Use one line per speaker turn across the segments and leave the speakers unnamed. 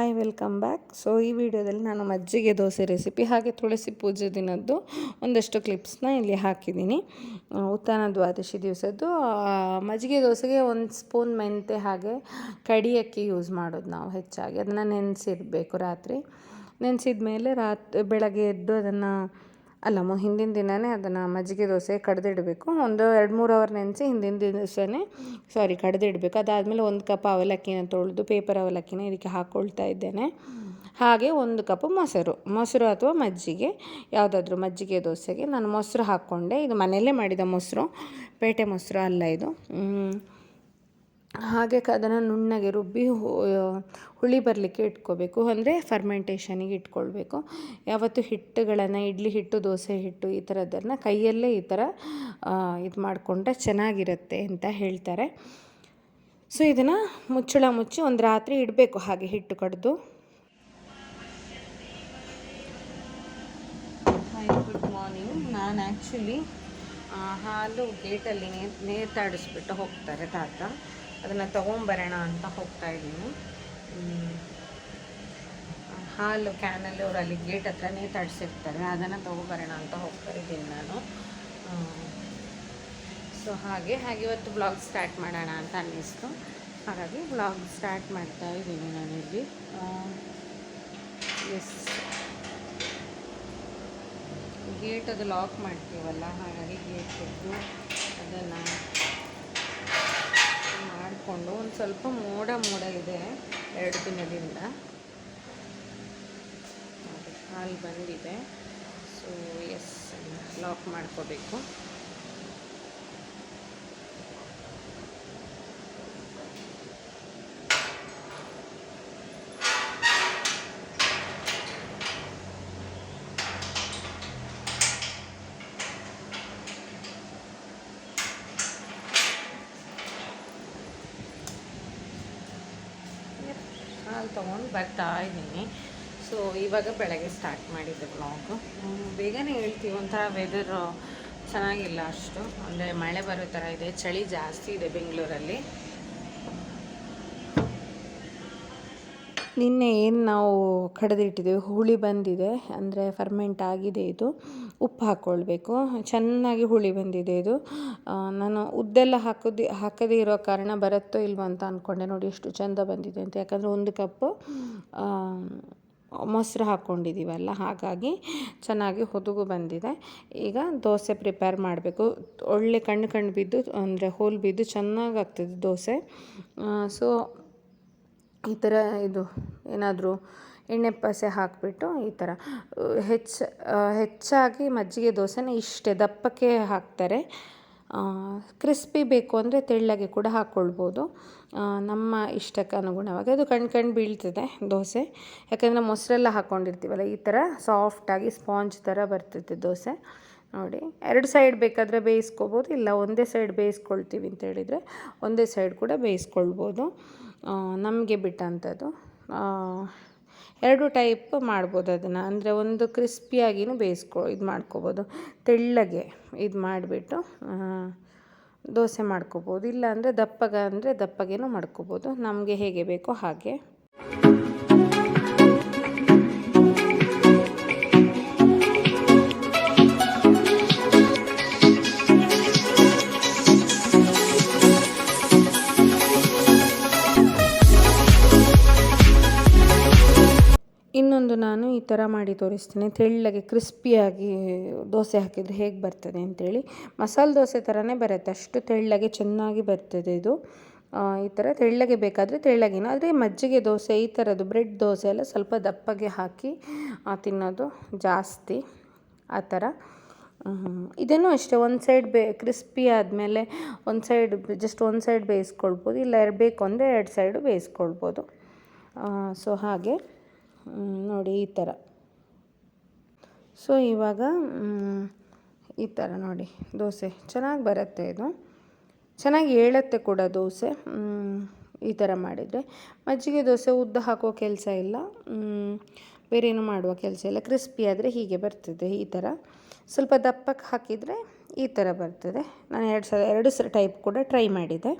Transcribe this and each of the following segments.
Hi welcome back so ಈ ವಿಡಿಯೋದಲ್ಲಿ ನಾನು ಮಜ್ಜಿಗೆ ದೋಸೆ ರೆಸಿಪಿ ಹಾಗೆ ತುಳಸಿ ಪೂಜೆ ದಿನದ್ದು ಒಂದಷ್ಟು ಕ್ಲಿಪ್ಸ್ನ ಇಲ್ಲಿ ಹಾಕಿದ್ದೀನಿ. ಉತ್ತಾನ ದ್ವಾದಶಿ ದಿವಸದ್ದು. ಮಜ್ಜಿಗೆ ದೋಸೆಗೆ ಒಂದು ಸ್ಪೂನ್ ಮೆಂತೆ ಹಾಗೆ ಕಡಿ ಅಕ್ಕಿ ಯೂಸ್ ಮಾಡೋದು ನಾವು ಹೆಚ್ಚಾಗಿ. ಅದನ್ನು ನೆನೆಸಿರ್ಬೇಕು ರಾತ್ರಿ. ನೆನೆಸಿದ ಮೇಲೆ ರಾತ್, ಬೆಳಗ್ಗೆ ಎದ್ದು ಅದನ್ನು ಅಲ್ಲ ಹಿಂದಿನ ದಿನವೇ ಅದನ್ನು ಮಜ್ಜಿಗೆ ದೋಸೆ ಕಡ್ದಿಡಬೇಕು. ಒಂದು ಎರಡು ಮೂರು ಅವರ್ ನೆನೆಸಿ ಹಿಂದಿನ ದಿವಸನೇ, ಸಾರಿ, ಕಡ್ದಿಡಬೇಕು. ಅದಾದಮೇಲೆ ಒಂದು ಕಪ್ ಅವಲಕ್ಕಿನ ತೊಳೆದು ಪೇಪರ್ ಅವಲಕ್ಕಿನ ಇದಕ್ಕೆ ಹಾಕ್ಕೊಳ್ತಾ ಇದ್ದೇನೆ. ಹಾಗೆ ಒಂದು ಕಪ್ ಮೊಸರು. ಮೊಸರು ಅಥವಾ ಮಜ್ಜಿಗೆ, ಯಾವುದಾದ್ರೂ ಮಜ್ಜಿಗೆ ದೋಸೆಗೆ. ನಾನು ಮೊಸರು ಹಾಕ್ಕೊಂಡೆ. ಇದು ಮನೆಯಲ್ಲೇ ಮಾಡಿದ ಮೊಸರು. ಪೇಟೆ ಮೊಸರು ಅಲ್ಲ ಇದು. ಹಾಗೆ ಕ ಅದನ್ನು ನುಣ್ಣಗೆ ರುಬ್ಬಿ ಹುಳಿ ಬರಲಿಕ್ಕೆ ಇಟ್ಕೋಬೇಕು. ಅಂದರೆ ಫರ್ಮೆಂಟೇಷನಿಗೆ ಇಟ್ಕೊಳ್ಬೇಕು. ಯಾವತ್ತು ಹಿಟ್ಟುಗಳನ್ನು, ಇಡ್ಲಿ ಹಿಟ್ಟು, ದೋಸೆ ಹಿಟ್ಟು ಈ ಥರದ್ದನ್ನು ಕೈಯಲ್ಲೇ ಈ ಥರ ಇದು ಮಾಡಿಕೊಂಡ್ರೆ ಚೆನ್ನಾಗಿರುತ್ತೆ ಅಂತ ಹೇಳ್ತಾರೆ. ಸೊ ಇದನ್ನು ಮುಚ್ಚಳ ಮುಚ್ಚಿ ಒಂದು ರಾತ್ರಿ ಇಡಬೇಕು ಹಾಗೆ ಹಿಟ್ಟು ಕಡ್ದು. ಗುಡ್ ಮಾರ್ನಿಂಗ್ ನಾನು ಆ್ಯಕ್ಚುಲಿ ಹಾಲು ಗೇಟಲ್ಲಿ ನೇತಾಡಿಸ್ಬಿಟ್ಟು ಹೋಗ್ತಾರೆ ತಾತ. ಅದನ್ನು ತೊಗೊಂಬರೋಣ ಅಂತ ಹೋಗ್ತಾ ಇದ್ದೀನಿ. ಹಾಲು ಕ್ಯಾನಲ್ಲಿ ಅವ್ರು ಅಲ್ಲಿ ಗೇಟ್ ಹತ್ರನೇ ತಡಿಸಿರ್ತಾರೆ, ಅದನ್ನು ತೊಗೊಬರೋಣ ಅಂತ ಹೋಗ್ತಾ ಇದ್ದೀನಿ ನಾನು. ಸೊ ಹಾಗೆ ಹಾಗೆ ಇವತ್ತು ಬ್ಲಾಗ್ ಸ್ಟಾರ್ಟ್ ಮಾಡೋಣ ಅಂತ ಅನ್ನಿಸ್ತು. ಹಾಗಾಗಿ ಬ್ಲಾಗ್ ಸ್ಟಾರ್ಟ್ ಮಾಡ್ತಾ ಇದ್ದೀನಿ ನಾನಿಲ್ಲಿ. ಎಸ್ ಗೇಟ್ ಅದು ಲಾಕ್ ಮಾಡ್ತೀವಲ್ಲ, ಹಾಗಾಗಿ ಗೇಟ್ ತೆಗೆದು ಅದನ್ನು ಮಾಡಿಕೊಂಡು ಒಂದು ಸ್ವಲ್ಪ ಮೋಡ ಮೋಡ ಇದೆ ಎರಡು ದಿನದಿಂದ. ಹಾಲು ಬಂದಿದೆ. ಸೊ ಎಸ್ ಲಾಕ್ ಮಾಡ್ಕೋಬೇಕು. ಹಾಲು ತೊಗೊಂಡು ಬರ್ತಾ ಇದ್ದೀನಿ. ಸೊ ಇವಾಗ ಬೆಳಗ್ಗೆ ಸ್ಟಾರ್ಟ್ ಮಾಡಿದ್ದೆ ಬ್ಲಾಗ್ ಬೇಗನೆ ಒಂಥರ ವೆದರ್ ಚೆನ್ನಾಗಿಲ್ಲ ಅಷ್ಟು. ಅಂದರೆ ಮಳೆ ಬರೋ ಥರ ಇದೆ, ಚಳಿ ಜಾಸ್ತಿ ಇದೆ ಬೆಂಗಳೂರಲ್ಲಿ. ನಿನ್ನೆ ಏನು ನಾವು ಕಡ್ದಿಟ್ಟಿದ್ದೀವಿ ಹುಳಿ ಬಂದಿದೆ, ಅಂದರೆ ಫರ್ಮೆಂಟ್ ಆಗಿದೆ ಇದು. ಉಪ್ಪು ಹಾಕ್ಕೊಳ್ಬೇಕು ಚೆನ್ನಾಗಿ ಹುಳಿ ಬಂದಿದೆ ಇದು. ನಾನು ಉದ್ದೆಲ್ಲ ಹಾಕೋದಿ, ಹಾಕದೇ ಇರೋ ಕಾರಣ ಬರುತ್ತೋ ಇಲ್ವೋ ಅಂತ ಅಂದ್ಕೊಂಡೆ ನೋಡಿ ಎಷ್ಟು ಚೆಂದ ಬಂದಿದೆ ಅಂತ. ಯಾಕಂದರೆ ಒಂದು ಕಪ್ ಮೊಸರು ಹಾಕ್ಕೊಂಡಿದ್ದೀವಲ್ಲ ಹಾಗಾಗಿ ಚೆನ್ನಾಗಿ ಹೊದಗು ಬಂದಿದೆ. ಈಗ ದೋಸೆ ಪ್ರಿಪೇರ್ ಮಾಡಬೇಕು. ಒಳ್ಳೆ ಕಣ್ಣು ಕಣ್ಣು ಬಿದ್ದು, ಅಂದರೆ ಹೋಲ್ ಬಿದ್ದು ಚೆನ್ನಾಗಾಗ್ತದೆ ದೋಸೆ. ಸೊ ಈ ಥರ ಇದು ಏನಾದರೂ ಎಣ್ಣೆ ಪಸೆ ಹಾಕಿಬಿಟ್ಟು ಈ ಥರ, ಹೆಚ್ಚು, ಹೆಚ್ಚಾಗಿ ಮಜ್ಜಿಗೆ ದೋಸೆನ ಇಷ್ಟೇ, ದಪ್ಪಕ್ಕೆ ಹಾಕ್ತಾರೆ. ಕ್ರಿಸ್ಪಿ ಬೇಕು ಅಂದರೆ ತೆಳ್ಳಗೆ ಕೂಡ ಹಾಕ್ಕೊಳ್ಬೋದು. ನಮ್ಮ ಇಷ್ಟಕ್ಕೆ ಅನುಗುಣವಾಗಿ. ಅದು ಕಣ್ ಕಣ್ ಬೀಳ್ತದೆ ದೋಸೆ. ಯಾಕಂದರೆ ಮೊಸರೆಲ್ಲ ಹಾಕ್ಕೊಂಡಿರ್ತೀವಲ್ಲ ಈ ಥರ ಸಾಫ್ಟಾಗಿ ಸ್ಪಾಂಜ್ ಥರ ಬರ್ತದೆ ದೋಸೆ. ನೋಡಿ, ಎರಡು ಸೈಡ್ ಬೇಕಾದರೆ ಬೇಯಿಸ್ಕೋಬೋದು, ಇಲ್ಲ ಒಂದೇ ಸೈಡ್ ಬೇಯಿಸ್ಕೊಳ್ತೀವಿ ಅಂತ ಹೇಳಿದರೆ ಒಂದೇ ಸೈಡ್ ಕೂಡ ಬೇಯಿಸ್ಕೊಳ್ಬೋದು. ನಮಗೆ ಬಿಟ್ಟಂಥದ್ದು. ಎರಡು ಟೈಪ್ ಮಾಡ್ಬೋದು ಅದನ್ನು. ಅಂದರೆ ಒಂದು ಕ್ರಿಸ್ಪಿಯಾಗಿನೂ ಬೇಯಿಸ್ಕೊ, ಇದು ಮಾಡ್ಕೋಬೋದು. ತೆಳ್ಳಗೆ ಇದು ಮಾಡಿಬಿಟ್ಟು ದೋಸೆ ಮಾಡ್ಕೋಬೋದು. ಇಲ್ಲ ಅಂದರೆ ದಪ್ಪಗ ಅಂದರೆ ದಪ್ಪಗೇನೂ ಮಾಡ್ಕೋಬೋದು. ನಮಗೆ ಹೇಗೆ ಬೇಕೋ ಹಾಗೆ. ಥರ ಮಾಡಿ ತೋರಿಸ್ತೀನಿ. ತೆಳ್ಳಗೆ ಕ್ರಿಸ್ಪಿಯಾಗಿ ದೋಸೆ ಹಾಕಿದರೆ ಹೇಗೆ ಬರ್ತದೆ ಅಂತೇಳಿ. ಮಸಾಲೆ ದೋಸೆ ಥರನೇ ಬರುತ್ತೆ. ಅಷ್ಟು ತೆಳ್ಳಗೆ ಚೆನ್ನಾಗಿ ಬರ್ತದೆ ಇದು. ಈ ಥರ ತೆಳ್ಳಗೆ ಬೇಕಾದರೆ ತೆಳ್ಳಗಿನ. ಆದರೆ ಮಜ್ಜಿಗೆ ದೋಸೆ, ಈ ಥರದ್ದು ಬ್ರೆಡ್ ದೋಸೆ ಎಲ್ಲ ಸ್ವಲ್ಪ ದಪ್ಪಗೆ ಹಾಕಿ ತಿನ್ನೋದು ಜಾಸ್ತಿ. ಆ ಥರ. ಇದೇನು ಇದನ್ನು ಅಷ್ಟೇ ಒಂದು ಸೈಡ್ ಬೇ, ಕ್ರಿಸ್ಪಿ ಆದಮೇಲೆ ಒಂದು ಸೈಡ್ ಜಸ್ಟ್ ಒಂದು ಸೈಡ್ ಬೇಯಿಸ್ಕೊಳ್ಬೋದು. ಇಲ್ಲ ಬೇಕು ಅಂದರೆ ಎರಡು ಸೈಡು ಬೇಯಿಸ್ಕೊಳ್ಬೋದು. ಸೊ ಹಾಗೆ ನೋಡಿ ಈ ಥರ. ಸೊ, ಇವಾಗ ಈ ಥರ ನೋಡಿ, ದೋಸೆ. ಚೆನ್ನಾಗಿ ಬರುತ್ತೆ ಇದು. ಚೆನ್ನಾಗಿ ಹೇಳತ್ತೆ ಕೂಡ ದೋಸೆ. ಈ ಥರ ಮಾಡಿದರೆ. ಮಜ್ಜಿಗೆ ದೋಸೆ ಉದ್ದ ಹಾಕೋ ಕೆಲಸ ಇಲ್ಲ. ಬೇರೇನು ಬೇರೆ ಮಾಡುವ ಕೆಲಸ ಇಲ್ಲ. ಕ್ರಿಸ್ಪಿ ಆದರೆ ಹೀಗೆ ಬರ್ತದೆ ಈ ಥರ ಸ್ವಲ್ಪ ದಪ್ಪಕ್ಕೆ ಹಾಕಿದರೆ ಈ ಥರ ಬರ್ತದೆ. ನಾನು ಎರಡು ಸಲ ಎರಡು ಸಲ ಟೈಪ್ ಕೂಡ ಟ್ರೈ ಮಾಡಿದೆ.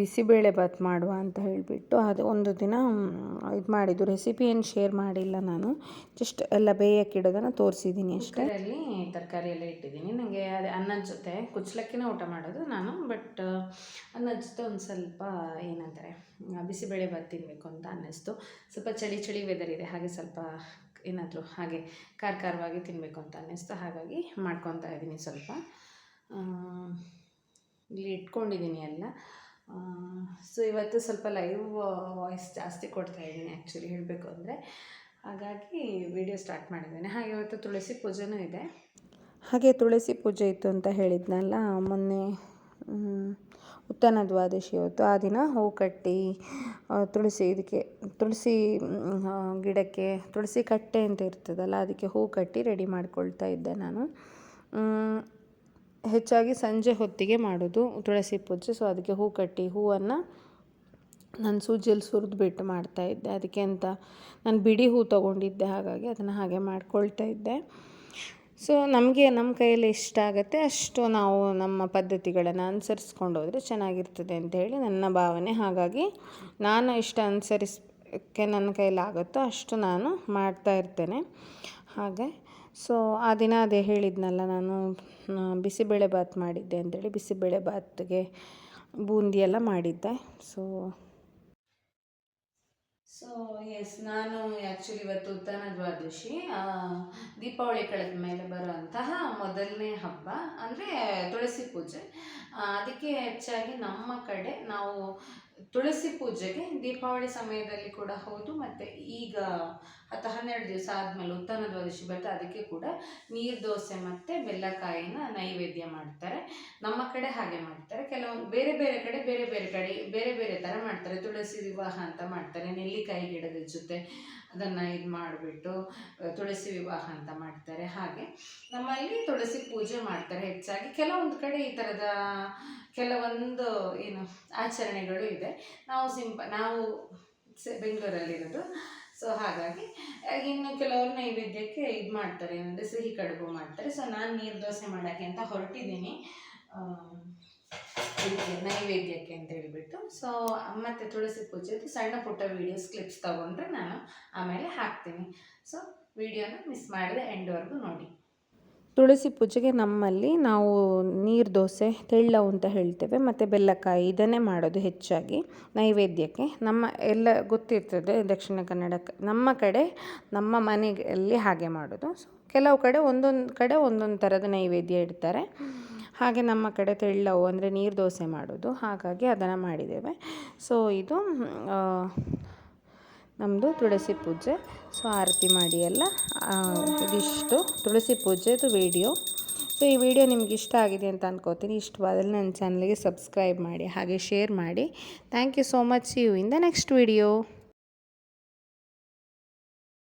ಬಿಸಿಬೇಳೆ ಬಾತ್ ಮಾಡುವ ಅಂತ ಹೇಳಿಬಿಟ್ಟು ಅದು ಒಂದು ದಿನ ಇದು ಮಾಡಿದ್ದು. ರೆಸಿಪಿ ಏನು ಶೇರ್ ಮಾಡಿಲ್ಲ ನಾನು. ಜಸ್ಟ್ ಎಲ್ಲ ಬೇಯಕ್ಕೆ ಇಡೋದನ್ನು ತೋರಿಸಿದ್ದೀನಿ ಅಷ್ಟೇ. ಅಲ್ಲಿ ತರಕಾರಿ ಎಲ್ಲ ಇಟ್ಟಿದ್ದೀನಿ ನನಗೆ ಅದೇ ಅನ್ನದ ಜೊತೆ ಕುಚ್ಲಕ್ಕಿನ ಊಟ ಮಾಡೋದು ನಾನು ಬಟ್ ಅನ್ನದ ಜೊತೆ ಒಂದು ಸ್ವಲ್ಪ ಏನಂತಾರೆ ಬಿಸಿಬೇಳೆ ಬಾತ್ ತಿನ್ನಬೇಕು ಅಂತ ಅನ್ನಿಸ್ತು. ಸ್ವಲ್ಪ ಚಳಿ ಚಳಿ ವೆದರ್ ಇದೆ, ಹಾಗೆ ಸ್ವಲ್ಪ ಏನಾದರೂ ಹಾಗೆ ಖಾರ ಖಾರವಾಗಿ ತಿನ್ನಬೇಕು ಅಂತ ಅನ್ನಿಸ್ತು. ಹಾಗಾಗಿ ಮಾಡ್ಕೊತಾ ಇದ್ದೀನಿ ಸ್ವಲ್ಪ. ಇಲ್ಲಿ ಇಟ್ಕೊಂಡಿದ್ದೀನಿ ಎಲ್ಲ. ಸೊ ಇವತ್ತು ಸ್ವಲ್ಪ ಲೈವ್ ವಾಯ್ಸ್ ಜಾಸ್ತಿ ಕೊಡ್ತಾ ಇದ್ದೀನಿ ಆ್ಯಕ್ಚುಲಿ ಹೇಳಬೇಕು ಅಂದರೆ. ಹಾಗಾಗಿ ವಿಡಿಯೋ ಸ್ಟಾರ್ಟ್ ಮಾಡಿದ್ದೇನೆ. ಹಾಗೆ ಇವತ್ತು ತುಳಸಿ ಪೂಜೆನೂ ಇದೆ. ಹಾಗೆ ತುಳಸಿ ಪೂಜೆ ಇತ್ತು ಅಂತ ಹೇಳಿದ್ನಲ್ಲ, ಮೊನ್ನೆ ಉತ್ತನ ದ್ವಾದಶಿ ಇವತ್ತು. ಆ ದಿನ ಹೂ ಕಟ್ಟಿ ತುಳಸಿ ಇದಕ್ಕೆ, ತುಳಸಿ ಗಿಡಕ್ಕೆ, ತುಳಸಿ ಕಟ್ಟೆ ಅಂತ ಇರ್ತದಲ್ಲ, ಅದಕ್ಕೆ ಹೂ ಕಟ್ಟಿ ರೆಡಿ ಮಾಡ್ಕೊಳ್ತಾ ಇದ್ದೆ ನಾನು. ಹೆಚ್ಚಾಗಿ ಸಂಜೆ ಹೊತ್ತಿಗೆ ಮಾಡೋದು, ತುಳಸಿ ಪೂಜೆ. ಸೊ ಅದಕ್ಕೆ ಹೂ ಕಟ್ಟಿ ಹೂವನ್ನು ನಾನು ಸೂಜಿಯಲ್ಲಿ ಸುರಿದು ಬಿಟ್ಟು ಮಾಡ್ತಾಯಿದ್ದೆ ಅದಕ್ಕೆ ಅಂತ ನಾನು ಬಿಡಿ ಹೂ ತೊಗೊಂಡಿದ್ದೆ, ಹಾಗಾಗಿ ಅದನ್ನು ಹಾಗೆ ಮಾಡ್ಕೊಳ್ತಾ ಇದ್ದೆ. ಸೊ ನಮಗೆ ನಮ್ಮ ಕೈಯಲ್ಲಿ ಇಷ್ಟ ಆಗುತ್ತೆ, ಅಷ್ಟು ನಾವು ನಮ್ಮ ಪದ್ಧತಿಗಳನ್ನು ಅನುಸರಿಸ್ಕೊಂಡು ಹೋದರೆ ಚೆನ್ನಾಗಿರ್ತದೆ ಅಂತ ಹೇಳಿ ನನ್ನ ಭಾವನೆ. ಹಾಗಾಗಿ ನಾನು ಇಷ್ಟ ಅನುಸರಿಸಕ್ಕೆ ನನ್ನ ಕೈಲಾಗುತ್ತೋ ಅಷ್ಟು ನಾನು ಮಾಡ್ತಾ ಇರ್ತೇನೆ. ಹಾಗೆ ಸೊ ಆ ದಿನ ಅದೇ ಹೇಳಿದ್ನಲ್ಲ ನಾನು ಬಿಸಿಬೇಳೆ ಬಾತ್ ಮಾಡಿದ್ದೆ ಅಂತೇಳಿ ಬಿಸಿಬೇಳೆ ಭಾತ್ಗೆ ಬೂಂದಿ ಎಲ್ಲ ಮಾಡಿದ್ದೆ. ಸೊ ಸೊ ಎಸ್ ನಾನು ಆ್ಯಕ್ಚುಲಿ ಇವತ್ತು ಉತ್ತನ ದ್ವಾದಶಿ ದೀಪಾವಳಿ ಕಳೆದ ಮೇಲೆ ಬರುವಂತಹ ಮೊದಲನೇ ಹಬ್ಬ ಅಂದರೆ ತುಳಸಿ ಪೂಜೆ. ಅದಕ್ಕೆ ಹೆಚ್ಚಾಗಿ ನಮ್ಮ ಕಡೆ ನಾವು ತುಳಸಿ ಪೂಜೆಗೆ ದೀಪಾವಳಿ ಸಮಯದಲ್ಲಿ ಕೂಡ ಹೌದು, ಮತ್ತು ಈಗ ಹತ್ತು ಹನ್ನೆರಡು ದಿವಸ ಆದಮೇಲೆ ಉತ್ತನ ದ್ವಾದಶಿ ಬರ್ತದೆ ಅದಕ್ಕೆ ಕೂಡ ನೀರು ದೋಸೆ ಮತ್ತು ಬೆಲ್ಲಕಾಯಿನ ನೈವೇದ್ಯ ಮಾಡ್ತಾರೆ. ನಮ್ಮ ಕಡೆ ಹಾಗೆ ಮಾಡ್ತಾರೆ. ಕೆಲವೊಂದು ಬೇರೆ ಬೇರೆ ಕಡೆ, ಬೇರೆ ಬೇರೆ ಕಡೆ, ಬೇರೆ ಬೇರೆ ಥರ ಮಾಡ್ತಾರೆ. ತುಳಸಿ ವಿವಾಹ ಅಂತ ಮಾಡ್ತಾರೆ. ನೆಲ್ಲಿಕಾಯಿ ಗಿಡದ ಜೊತೆ ಅದನ್ನು ಇದು ಮಾಡಿಬಿಟ್ಟು ತುಳಸಿ ವಿವಾಹ ಅಂತ ಮಾಡ್ತಾರೆ. ಹಾಗೆ ನಮ್ಮಲ್ಲಿ ತುಳಸಿ ಪೂಜೆ ಮಾಡ್ತಾರೆ ಹೆಚ್ಚಾಗಿ. ಕೆಲವೊಂದು ಕಡೆ ಈ ಥರದ ಕೆಲವೊಂದು, ಏನು, ಆಚರಣೆಗಳು ಇದೆ. ನಾವು ಸಿಂಪ, ನಾವು ಬೆಂಗಳೂರಲ್ಲಿರೋದು. ಸೊ ಹಾಗಾಗಿ ಇನ್ನು ಕೆಲವರು ನೈವೇದ್ಯಕ್ಕೆ ಇದು ಮಾಡ್ತಾರೆ. ಏನಂದರೆ ಸಿಹಿ ಕಡುಬು ಮಾಡ್ತಾರೆ. ಸೊ ನಾನು ನೀರು ದೋಸೆ ಮಾಡೋಕ್ಕೆ ಅಂತ ಹೊರಟಿದ್ದೀನಿ. ಇದಕ್ಕೆ ನೈವೇದ್ಯಕ್ಕೆ ಅಂತ ಹೇಳಿಬಿಟ್ಟು. ಸೊ ಮತ್ತು ತುಳಸಿ ಪೂಜೆದು ಸಣ್ಣ ಪುಟ್ಟ ವೀಡಿಯೋಸ್ ಕ್ಲಿಪ್ಸ್ ತೊಗೊಂಡ್ರೆ ನಾನು ಆಮೇಲೆ ಹಾಕ್ತೀನಿ. ಸೊ ವಿಡಿಯೋನ ಮಿಸ್ ಮಾಡಿದೆ ಎಂಡ್ವರೆಗೂ ನೋಡಿ. ತುಳಸಿ ಪೂಜೆಗೆ ನಮ್ಮಲ್ಲಿ ನಾವು ನೀರು ದೋಸೆ ತೆಳ್ಳವು ಅಂತ ಹೇಳ್ತೇವೆ. ಮತ್ತು ಬೆಲ್ಲಕಾಯಿ ಇದನ್ನೇ ಮಾಡೋದು ಹೆಚ್ಚಾಗಿ ನೈವೇದ್ಯಕ್ಕೆ. ನಮ್ಮ ಎಲ್ಲ ಗೊತ್ತಿರ್ತದೆ ದಕ್ಷಿಣ ಕನ್ನಡ ನಮ್ಮ ಕಡೆ ನಮ್ಮ ಮನೆಯಲ್ಲಿ ಹಾಗೆ ಮಾಡೋದು. ಸೊ ಕೆಲವು ಕಡೆ ಒಂದೊಂದು ಕಡೆ ಒಂದೊಂದು ಥರದ ನೈವೇದ್ಯ ಇಡ್ತಾರೆ. ಹಾಗೆ ನಮ್ಮ ಕಡೆ ತೆಳ್ಳವು ಅಂದರೆ ನೀರು ದೋಸೆ ಮಾಡೋದು. ಹಾಗಾಗಿ ಅದನ್ನು ಮಾಡಿದ್ದೇವೆ. ಸೊ, ಇದು ನಮ್ಮದು ತುಳಸಿ ಪೂಜೆ. ಸೊ, ಆರತಿ ಮಾಡಿ ಎಲ್ಲ. ಇದಿಷ್ಟು. ತುಳಸಿ ಪೂಜೆದು ವಿಡಿಯೋ. ಸೊ, ಈ ವಿಡಿಯೋ ನಿಮ್ಗೆ ಇಷ್ಟ ಆಗಿದೆ ಅಂತ ಅನ್ಕೋತೀನಿ. ಇಷ್ಟವಾದಲ್ಲಿ ನನ್ನ ಚಾನಲ್ಗೆ ಸಬ್ಸ್ಕ್ರೈಬ್ ಮಾಡಿ, ಹಾಗೆ ಶೇರ್ ಮಾಡಿ. Thank you so much. You in the next video